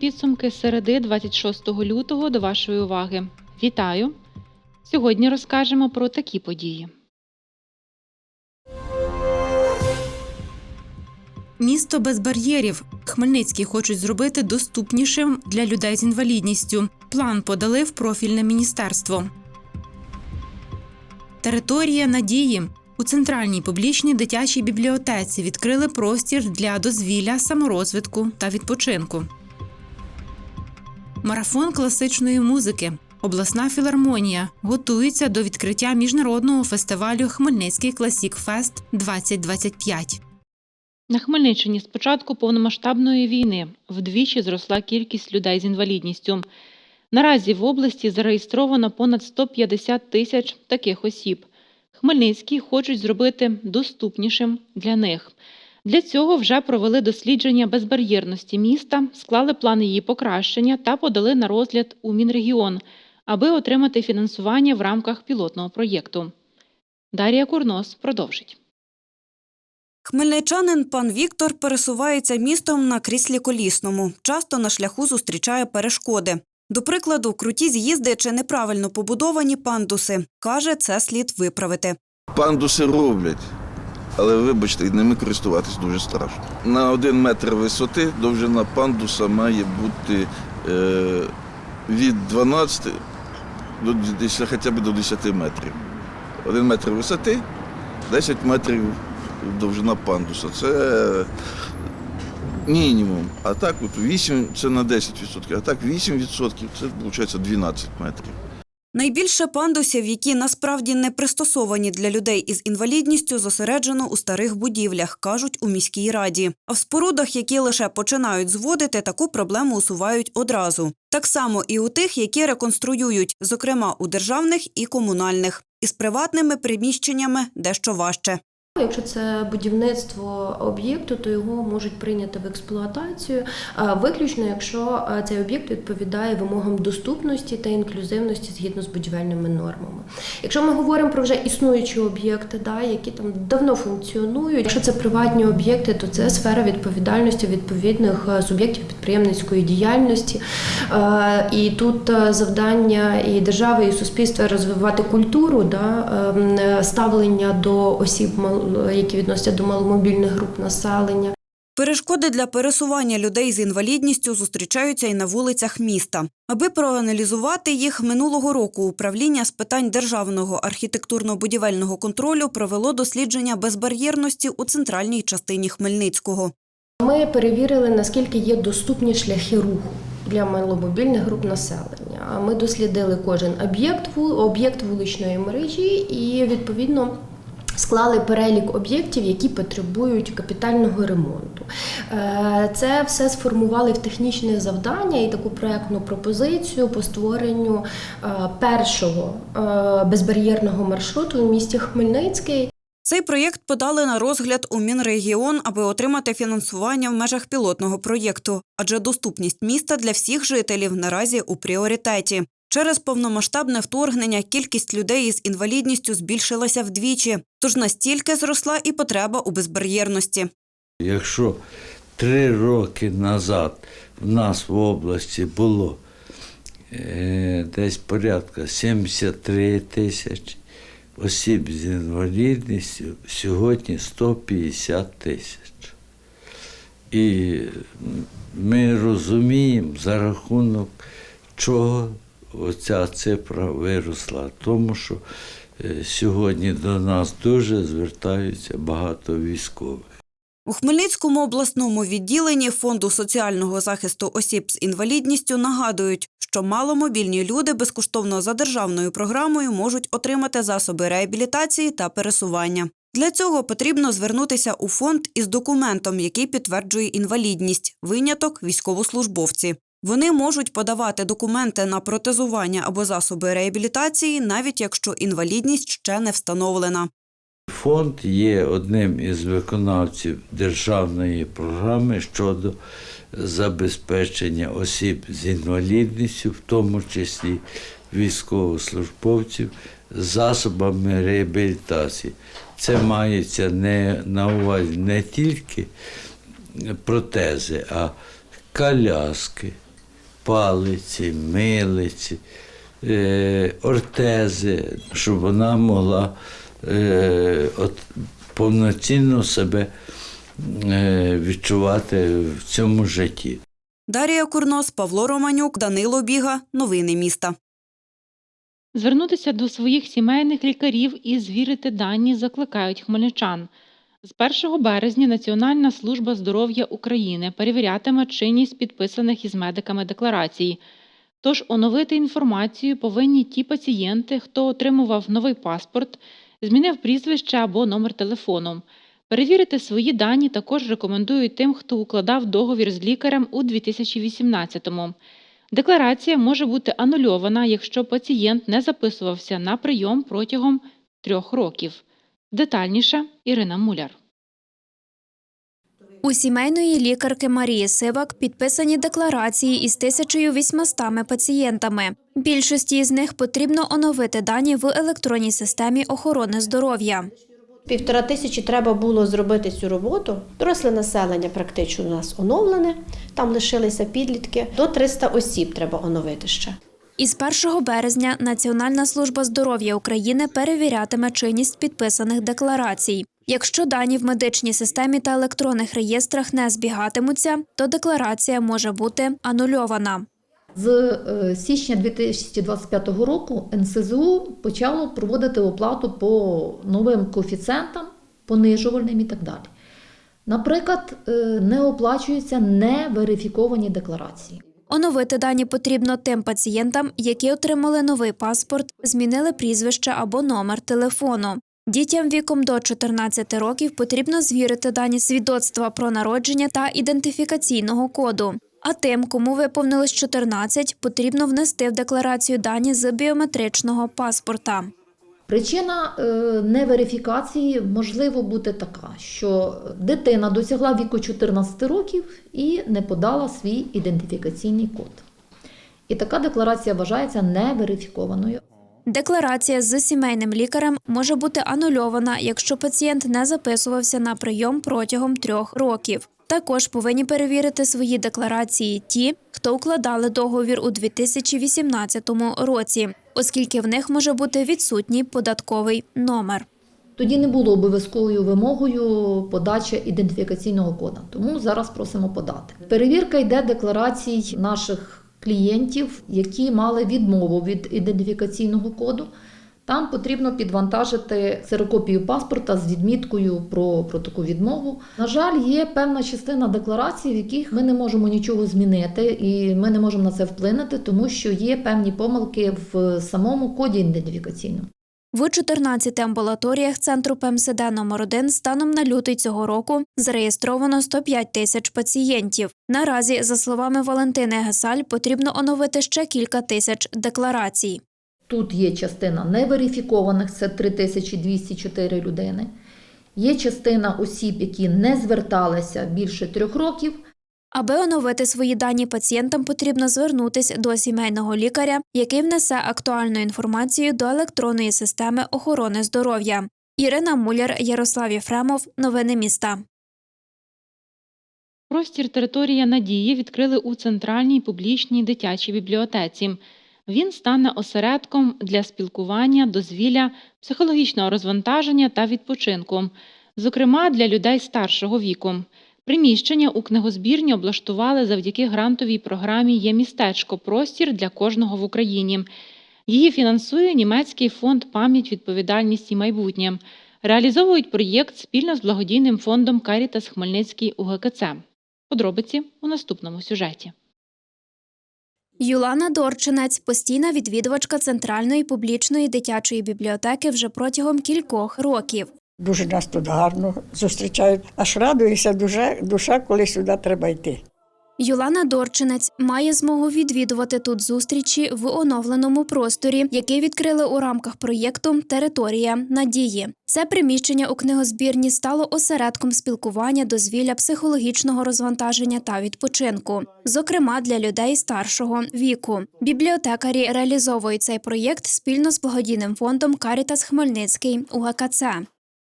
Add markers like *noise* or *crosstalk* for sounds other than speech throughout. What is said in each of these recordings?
Підсумки середи 26 лютого до вашої уваги. Вітаю! Сьогодні розкажемо про такі події. Місто без бар'єрів. Хмельницький хочуть зробити доступнішим для людей з інвалідністю. План подали в профільне міністерство. Територія надії. У центральній публічній дитячій бібліотеці відкрили простір для дозвілля, саморозвитку та відпочинку. Марафон класичної музики. Обласна філармонія готується до відкриття міжнародного фестивалю Хмельницький Класік Фест 2025. На Хмельниччині з початку повномасштабної війни вдвічі зросла кількість людей з інвалідністю. Наразі в області зареєстровано понад 150 тисяч таких осіб. Хмельницький хочуть зробити доступнішим для них. Для цього вже провели дослідження безбар'єрності міста, склали плани її покращення та подали на розгляд у Мінрегіон, аби отримати фінансування в рамках пілотного проєкту. Дар'я Курнос продовжить. Хмельничанин пан Віктор пересувається містом на кріслі колісному. Часто на шляху зустрічає перешкоди. До прикладу, круті з'їзди чи неправильно побудовані пандуси. Каже, це слід виправити. Пандуси роблять, але вибачте, ними користуватись дуже страшно. На один метр висоти довжина пандуса має бути е, від 12 до хоча б до 10 метрів. Один метр висоти, 10 метрів довжина пандуса. Це мінімум. А так от 8 це на 10%, а так 8% це виходить 12 метрів. Найбільше пандусів, які насправді не пристосовані для людей із інвалідністю, зосереджено у старих будівлях, кажуть у міській раді. А в спорудах, які лише починають зводити, таку проблему усувають одразу. Так само і у тих, які реконструюють, зокрема у державних і комунальних. Із приватними приміщеннями дещо важче. Якщо це будівництво об'єкту, то його можуть прийняти в експлуатацію, виключно якщо цей об'єкт відповідає вимогам доступності та інклюзивності згідно з будівельними нормами. Якщо ми говоримо про вже існуючі об'єкти, да, які там давно функціонують, якщо це приватні об'єкти, то це сфера відповідальності відповідних е, суб'єктів підприємницької діяльності. Е, І тут е, завдання і держави, і суспільства розвивати культуру да, ем, ставлення до осіб, які відносяться до маломобільних груп населення. Перешкоди для пересування людей з інвалідністю зустрічаються і на вулицях міста. Аби проаналізувати їх минулого року управління з питань державного архітектурно-будівельного контролю провело дослідження безбар'єрності у центральній частині Хмельницького. Ми перевірили, наскільки є доступні шляхи руху для маломобільних груп населення. Ми дослідили кожен об'єкт об'єкт вуличної мережі і відповідно. Склали перелік об'єктів, які потребують капітального ремонту. Е, Це все сформували в технічне завдання і таку проектну пропозицію по створенню е, першого е, безбар'єрного маршруту в місті Хмельницький. Цей проєкт подали на розгляд у Мінрегіон, аби отримати фінансування в межах пілотного проєкту, адже доступність міста для всіх жителів наразі у пріоритеті. Через повномасштабне вторгнення кількість людей із інвалідністю збільшилася вдвічі, тож настільки зросла і потреба у безбар'єрності. Якщо три роки назад в нас в області було е, десь порядка 73 тисячі осіб з інвалідністю, сьогодні 150 тисяч. І ми розуміємо, за рахунок чого оця цифра виросла, тому що е, сьогодні до нас дуже звертаються багато військових. У Хмельницькому обласному відділенні Фонду соціального захисту осіб з інвалідністю нагадують, що маломобільні люди безкоштовно за державною програмою можуть отримати засоби реабілітації та пересування. Для цього потрібно звернутися у фонд із документом, який підтверджує інвалідність, виняток військовослужбовці. Вони можуть подавати документи на протезування або засоби реабілітації, навіть якщо інвалідність ще не встановлена. Фонд є одним із виконавців державної програми щодо забезпечення осіб з інвалідністю, в тому числі військовослужбовців, засобами реабілітації. Це мається не на увазі не тільки протези, а коляски, палиці, милиці, е, ортези, щоб вона могла е, от, повноцінно себе е, відчувати в цьому житті. Дарія Курнос, Павло Романюк, Данило Біга. Новини міста. Звернутися до своїх сімейних лікарів і звірити дані закликають хмельничан. З 1 березня Національна служба здоров'я України перевірятиме чинність підписаних із медиками декларацій. Тож оновити інформацію повинні ті пацієнти, хто отримував новий паспорт, змінив прізвище або номер телефону. Перевірити свої дані також рекомендують тим, хто укладав договір з лікарем у 2018-му. Декларація може бути анульована, якщо пацієнт не записувався на прийом протягом трьох років. Детальніше Ірина Муляр. У сімейної лікарки Марії Сивак підписані декларації із 1800 пацієнтами. Більшості з них потрібно оновити дані в електронній системі охорони здоров'я. Півтора тисячі треба було зробити цю роботу. Доросле населення практично у нас оновлене, там лишилися підлітки. До 300 осіб треба оновити ще. Із 1 березня Національна служба здоров'я України перевірятиме чинність підписаних декларацій. Якщо дані в медичній системі та електронних реєстрах не збігатимуться, то декларація може бути анульована. З е, січня 2025 року НСЗУ почало проводити оплату по новим коефіцієнтам, понижувальним і так далі. Наприклад, е, не оплачуються неверифіковані декларації. Оновити дані потрібно тим пацієнтам, які отримали новий паспорт, змінили прізвище або номер телефону. Дітям віком до 14 років потрібно звірити дані свідоцтва про народження та ідентифікаційного коду. А тим, кому виповнилось 14, потрібно внести в декларацію дані з біометричного паспорта. Причина е, неверифікації можливо бути така, що дитина досягла віку 14 років і не подала свій ідентифікаційний код. І така декларація вважається неверифікованою. Декларація з сімейним лікарем може бути анульована, якщо пацієнт не записувався на прийом протягом трьох років. Також повинні перевірити свої декларації ті, хто укладали договір у 2018 році, оскільки в них може бути відсутній податковий номер. Тоді не було обов'язковою вимогою подача ідентифікаційного кода, тому зараз просимо подати. Перевірка йде декларацій наших клієнтів, які мали відмову від ідентифікаційного коду. Там потрібно підвантажити ксерокопію паспорта з відміткою про, про таку відмову. На жаль, є певна частина декларацій, в яких ми не можемо нічого змінити, і ми не можемо на це вплинути, тому що є певні помилки в самому коді ідентифікаційному. В 14 амбулаторіях центру ПМСД номер 1 станом на лютий цього року зареєстровано 105 тисяч пацієнтів. Наразі, за словами Валентини Гесаль, потрібно оновити ще кілька тисяч декларацій. Тут є частина неверифікованих, це 3204 людини. Є частина осіб, які не зверталися більше трьох років. Аби оновити свої дані пацієнтам, потрібно звернутися до сімейного лікаря, який внесе актуальну інформацію до електронної системи охорони здоров'я. Ірина Муляр, Ярослав Єфремов. Новини міста. Простір територія Надії відкрили у центральній публічній дитячій бібліотеці. Він стане осередком для спілкування, дозвілля, психологічного розвантаження та відпочинку, зокрема для людей старшого віку. Приміщення у книгозбірні облаштували завдяки грантовій програмі Є містечко простір для кожного в Україні. Її фінансує німецький фонд Пам'ять, відповідальність і майбутнє. Реалізовують проєкт спільно з благодійним фондом Карітас Хмельницький УГКЦ. Подробиці у наступному сюжеті. Юлана Дорчинець постійна відвідувачка центральної публічної дитячої бібліотеки вже протягом кількох років. Дуже нас тут гарно зустрічають. Аж радується дуже душа, коли сюди треба йти. Юлана Дорчинець має змогу відвідувати тут зустрічі в оновленому просторі, який відкрили у рамках проєкту Територія надії. Це приміщення у книгозбірні стало осередком спілкування, дозвілля, психологічного розвантаження та відпочинку, зокрема для людей старшого віку. Бібліотекарі реалізовують цей проєкт спільно з благодійним фондом Карітас Хмельницький УГКЦ.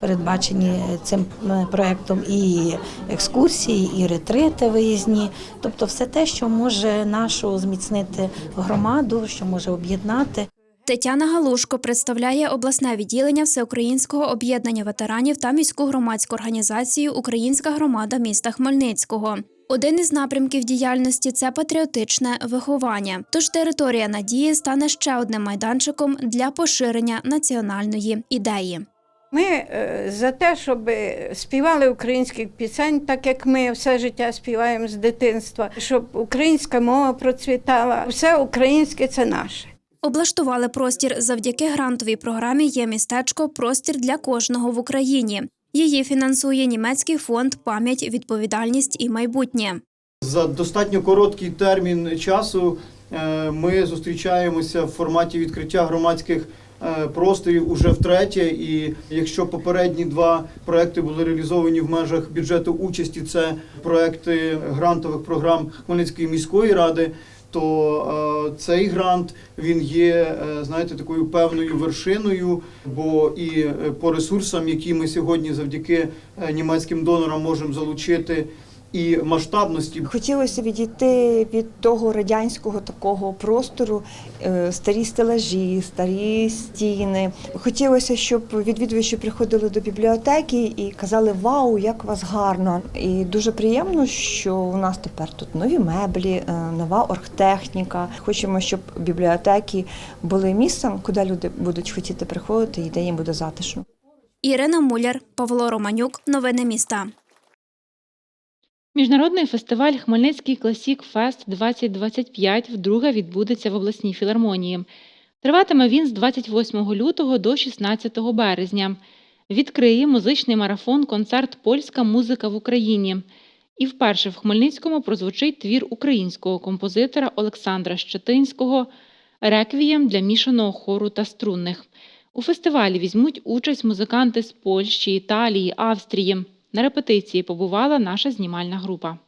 Передбачені цим е, проектом і екскурсії, і ретрити виїзні, тобто все те, що може нашу зміцнити громаду, що може об'єднати. Тетяна Галушко представляє обласне відділення Всеукраїнського об'єднання ветеранів та міську громадську організацію Українська громада міста Хмельницького. Один із напрямків діяльності це патріотичне виховання. Тож територія надії стане ще одним майданчиком для поширення національної ідеї. Ми е, за те, щоб співали українських пісень, так як ми все життя співаємо з дитинства, щоб українська мова процвітала. Все українське це наше. Облаштували простір завдяки грантовій програмі Є містечко простір для кожного в Україні. Її фінансує німецький фонд Пам'ять, відповідальність і майбутнє. За достатньо короткий термін часу е, ми зустрічаємося в форматі відкриття громадських е, просторів уже втретє. І якщо попередні два проекти були реалізовані в межах бюджету участі, це проекти грантових програм Хмельницької міської ради. То е, цей грант він є, е, знаєте, такою певною вершиною, бо і е, по ресурсам, які ми сьогодні завдяки е, німецьким донорам можемо залучити, і масштабності. Хотілося відійти від того радянського такого простору, е, старі стелажі, старі стіни. Хотілося, щоб відвідувачі приходили до бібліотеки і казали Вау, як у вас гарно! І дуже приємно, що у нас тепер тут нові меблі, е, нова оргтехніка. Хочемо, щоб бібліотеки були місцем, куди люди будуть хотіти приходити, і де їм буде затишно. Ірина Муляр, Павло Романюк. Новини міста. Міжнародний фестиваль Хмельницький Класік Фест 2025 вдруге відбудеться в обласній філармонії. Триватиме він з 28 лютого до 16 березня. Відкриє музичний марафон концерт Польська музика в Україні. І вперше в Хмельницькому прозвучить твір українського композитора Олександра Щетинського Реквієм для мішаного хору та струнних. У фестивалі візьмуть участь музиканти з Польщі, Італії, Австрії. На репетиції побувала наша знімальна група.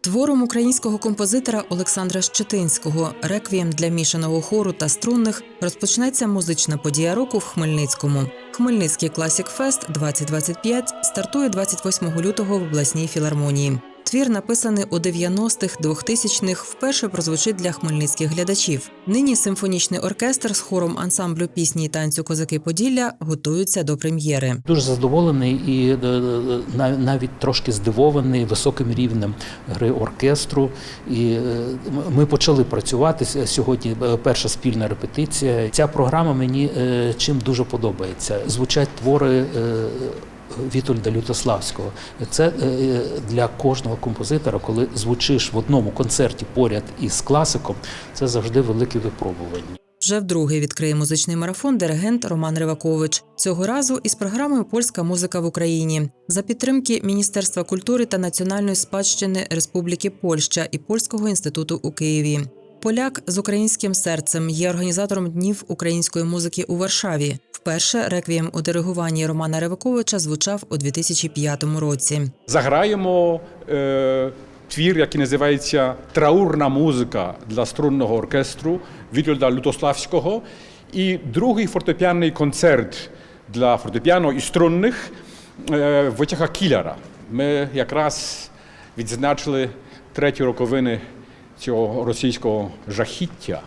Твором українського композитора Олександра Щетинського реквієм для мішаного хору та струнних розпочнеться музична подія року в Хмельницькому. Хмельницький Класік Фест 2025 стартує 28 лютого в обласній філармонії. Твір, написаний у 90-х, 2000-х, вперше прозвучить для хмельницьких глядачів. Нині симфонічний оркестр з хором ансамблю пісні і танцю Козаки Поділля готуються до прем'єри. Дуже задоволений і е, е, навіть трошки здивований високим рівнем гри оркестру. І е, ми почали працювати сьогодні. е, Перша спільна репетиція. Ця програма мені е, чим дуже подобається. Звучать твори. Вітольда Лютославського. Це е, для кожного композитора, коли звучиш в одному концерті поряд із класиком, це завжди велике випробування. Вже вдруге відкриє музичний марафон диригент Роман Ривакович. Цього разу із програмою Польська музика в Україні за підтримки Міністерства культури та національної спадщини Республіки Польща і Польського інституту у Києві. Поляк з українським серцем є організатором днів української музики у Варшаві. Вперше реквієм у диригуванні Романа Риваковича звучав у 2005 році. Заграємо е, твір, який називається Траурна музика для струнного оркестру Вітольда Лютославського і другий фортепіанний концерт для фортепіано і струнних е, Войтяха Кіляра. Ми якраз відзначили треті роковини цього російського жахіття.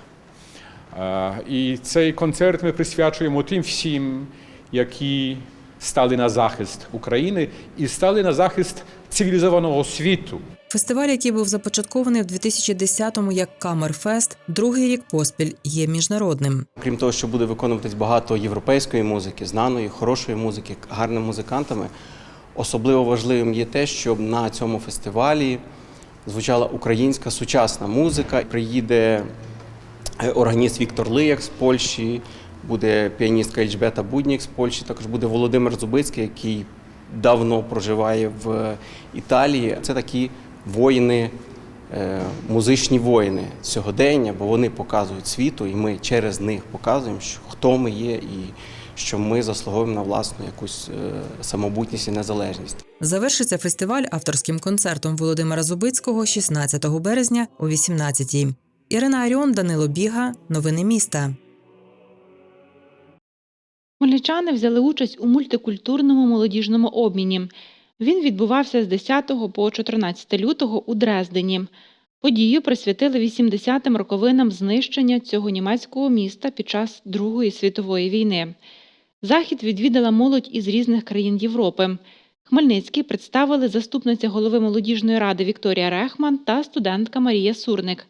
І цей концерт ми присвячуємо тим всім, які стали на захист України і стали на захист цивілізованого світу. Фестиваль, який був започаткований в 2010-му як Камерфест, другий рік поспіль є міжнародним. Крім того, що буде виконуватись багато європейської музики, знаної, хорошої музики, гарними музикантами. Особливо важливим є те, щоб на цьому фестивалі звучала українська сучасна музика. Приїде органіст Віктор Лияк з Польщі, буде піаністка Ельжбета Буднік з Польщі, також буде Володимир Зубицький, який давно проживає в Італії. Це такі воїни, е, музичні воїни сьогодення, бо вони показують світу, і ми через них показуємо, що хто ми є і що ми заслуговуємо на власну якусь е, самобутність і незалежність. Завершиться фестиваль авторським концертом Володимира Зубицького 16 березня о 18-й. Ірина Аріон, Данило Біга. Новини міста. Хмельничани взяли участь у мультикультурному молодіжному обміні. Він відбувався з 10 по 14 лютого у Дрездені. Подію присвятили 80-м роковинам знищення цього німецького міста під час Другої світової війни. Захід відвідала молодь із різних країн Європи. Хмельницький представили заступниця голови молодіжної ради Вікторія Рехман та студентка Марія Сурник.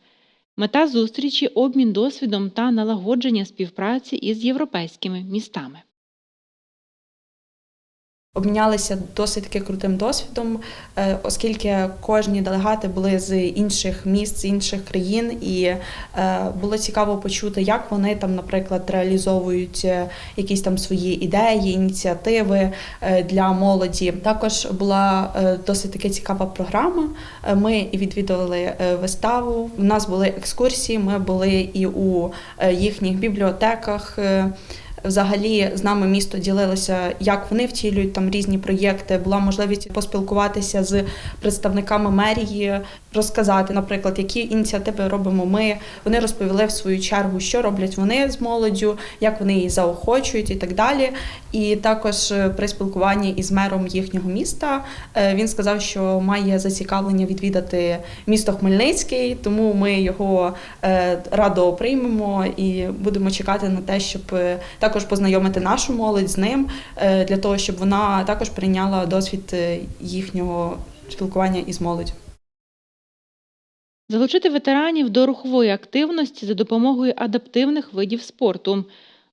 Мета зустрічі обмін досвідом та налагодження співпраці із європейськими містами. Обмінялися досить таки крутим досвідом, е, оскільки кожні делегати були з інших міст, з інших країн, і е, було цікаво почути, як вони там, наприклад, реалізовують е, якісь там свої ідеї, ініціативи для молоді. Також була досить таки цікава програма. Ми відвідували виставу. У нас були екскурсії. Ми були і у їхніх бібліотеках. Взагалі з нами місто ділилося, як вони втілюють там різні проєкти. Була можливість поспілкуватися з представниками мерії, розказати, наприклад, які ініціативи робимо ми. Вони розповіли в свою чергу, що роблять вони з молоддю, як вони її заохочують і так далі. І також е, при спілкуванні із мером їхнього міста е, він сказав, що має зацікавлення відвідати місто Хмельницький, тому ми його е, радо приймемо і будемо чекати на те, щоб е, також познайомити нашу молодь з ним, е, для того, щоб вона також прийняла досвід е, їхнього спілкування із молоддю. Залучити ветеранів до рухової активності за допомогою адаптивних видів спорту.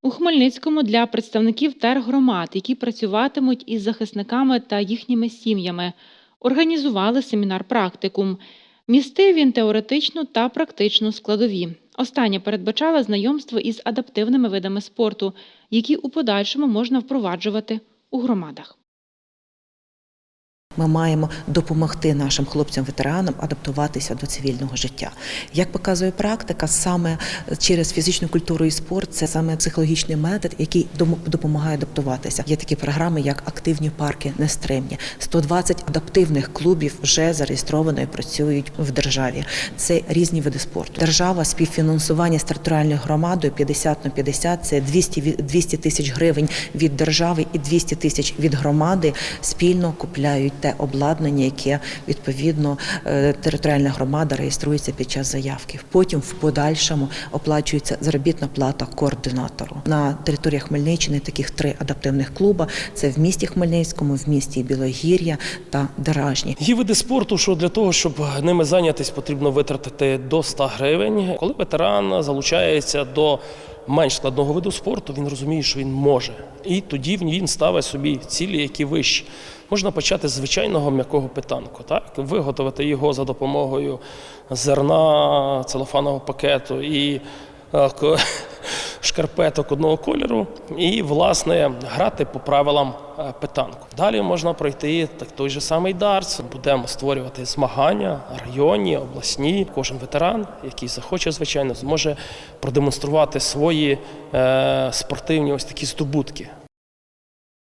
У Хмельницькому для представників тергромад, які працюватимуть із захисниками та їхніми сім'ями, організували семінар-практикум. Містив він теоретичну та практичну складові. Останнє передбачала знайомство із адаптивними видами спорту, які у подальшому можна впроваджувати у громадах. Ми маємо допомогти нашим хлопцям-ветеранам адаптуватися до цивільного життя. Як показує практика, саме через фізичну культуру і спорт це саме психологічний метод, який допомагає адаптуватися. Є такі програми, як активні парки нестримні. 120 адаптивних клубів вже зареєстровано і працюють в державі. Це різні види спорту. Держава співфінансування з територіальною громадою 50 на 50 – це 200 ві- 200 тисяч гривень від держави і 200 тисяч від громади спільно купляють те обладнання, яке відповідно е, територіальна громада реєструється під час заявки. Потім в подальшому оплачується заробітна плата координатору. На території Хмельниччини таких три адаптивних клуба: це в місті Хмельницькому, в місті Білогір'я та Деражні. Є види спорту, що для того, щоб ними зайнятися, потрібно витратити до 100 гривень. Коли ветеран залучається до менш складного виду спорту, він розуміє, що він може. І тоді він ставить собі цілі, які вищі. Можна почати з звичайного м'якого питанку, так? виготовити його за допомогою зерна, целофанового пакету і е, *laughs* шкарпеток одного кольору, і, власне, грати по правилам е, питанку. Далі можна пройти так той же самий дартс. Будемо створювати змагання районні, обласні. Кожен ветеран, який захоче, звичайно, зможе продемонструвати свої е, спортивні ось такі здобутки.